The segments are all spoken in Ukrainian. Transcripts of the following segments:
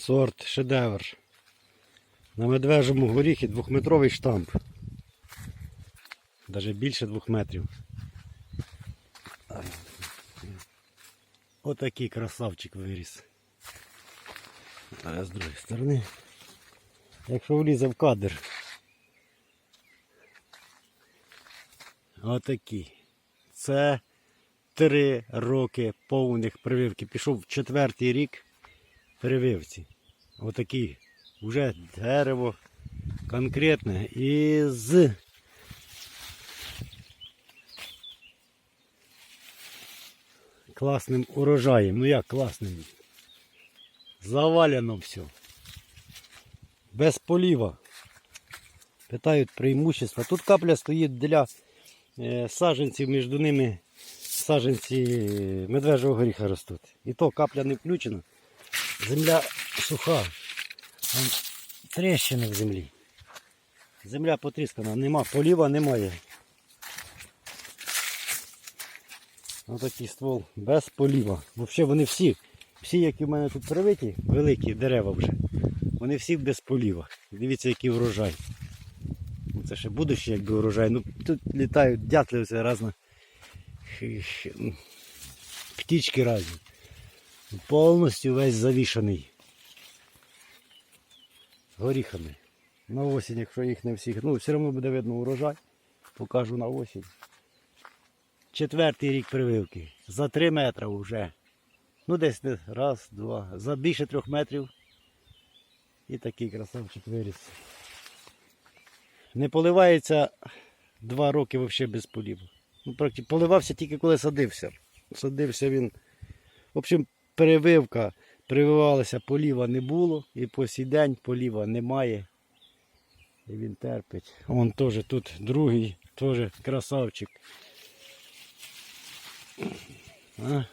Сорт шедевр. На медвежому горіхі двохметровий штамп. Навіть більше двох метрів. Отакий красавчик виріс. А з другої сторони. Якщо влізе в кадр. Отакий. Це три роки повних прививки. Пішов в четвертий рік прививці. Отакий. Вже дерево конкретне і з класним урожаєм. Ну як класним? Завалено все. Без поліва. Питають преимущества. Тут капля стоїть для е, саджанців, між ними саджанці медвежого горіха ростуть. І то капля не включена. Земля суха. Там тріщини в землі. Земля потріскана, нема, поліва немає. Отакий ствол без поліва. Взагалі вони всі, всі, які в мене тут привиті, великі дерева вже, вони всі без поліва. Дивіться, який врожай. Ну, Це ще будущий якби урожай. Ну тут літають дятли х- х- Птічки разні. Повністю весь завішаний горіхами. На осінь, якщо їх не всіх, ну все одно буде видно урожай. Покажу на осінь. Четвертий рік прививки. За 3 метри вже. Ну десь раз, два. За більше трьох метрів. І такий красавчик виріс. Не поливається два роки взагалі без поліву. Ну, поливався тільки коли садився. Садився він. В общем, перевивка. Прививалася, поліва не було. І по сій день поліва немає. І він терпить. Вон теж тут другий, теж красавчик. А?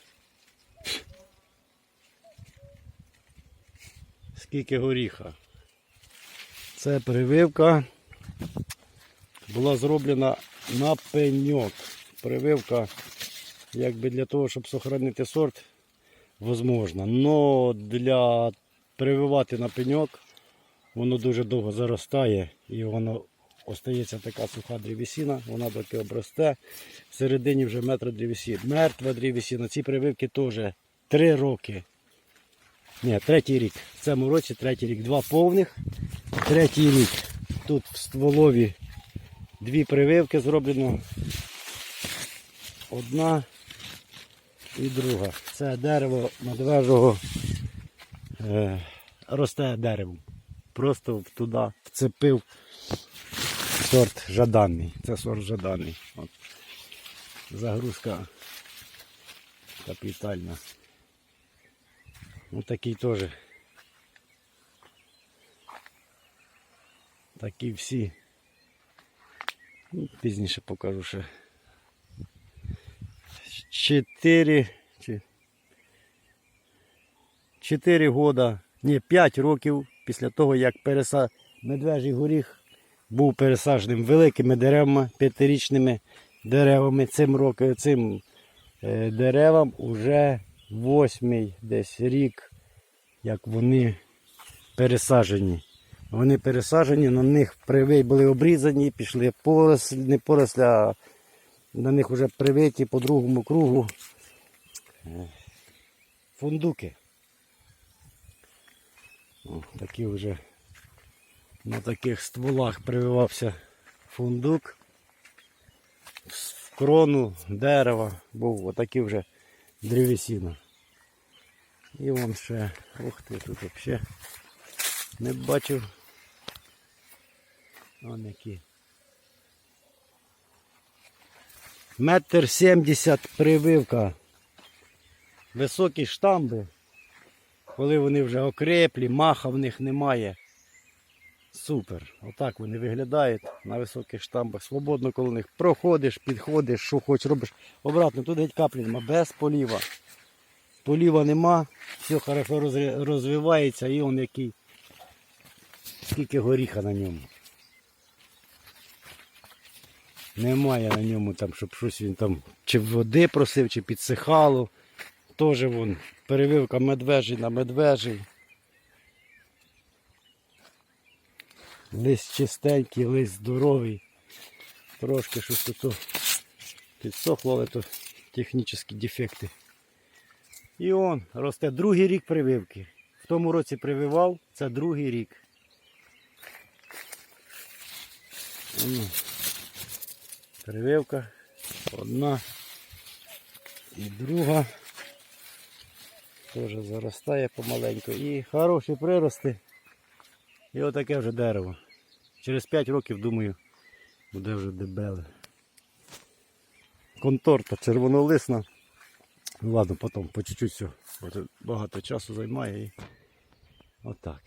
Скільки горіха. Це прививка була зроблена на пеньок. Прививка якби для того, щоб сохранити сорт, возможно. Но для прививати на пеньок воно дуже довго заростає і воно остається така суха древесина, вона доки обросте. Всередині вже метр древесина. Мертва древесина. Ці прививки теж три роки. Ні, третій рік. В цьому році третій рік. Два повних. Третій рік. Тут в стволові дві прививки зроблено. Одна і друга. Це дерево медвежого е, росте дерево. Просто туди вцепив сорт жаданий. Це сорт жаданий. От. Загрузка капітальна. Ось такий теж. Такі всі. Ну, Пізніше покажу ще. Чотири чи Чотири года, ні, 5 років після того, як переса... медвежий горіх був пересадженим великими деревами, п'ятирічними деревами. Цим роком, цим е, деревам уже восьмий десь рік, як вони пересаджені. Вони пересаджені, на них привий були обрізані, пішли поросль, не порослі, а на них вже привиті по другому кругу фундуки. О, такі вже на таких стволах прививався фундук. В крону дерева був отакі вже древесина. І вон ще, ух ти, тут взагалі не бачив. Вон які. Метр сімдесят прививка. Високі штамби. Коли вони вже окреплі, маха в них немає. Супер. Отак вони виглядають на високих штамбах. Свободно коло них проходиш, підходиш, що хочеш, робиш. Обратно, тут геть каплі нема, без поліва. Поліва нема, все хорошо розвивається і он який. Скільки горіха на ньому. Немає на ньому там, щоб щось він там чи води просив, чи підсихало. Теж вон перевивка медвежий на медвежий. Лист чистенький, лист здоровий. Трошки щось тут підсохло, але то технічні дефекти. І он росте другий рік прививки. В тому році прививав, це другий рік. Прививка. Одна і друга. Теж заростає помаленьку. І хороші прирости. І отаке вже дерево. Через 5 років, думаю, буде вже дебеле. Конторта червонолисна. Ну ладно, потім по чуть-чуть все. Багато часу займає і отак.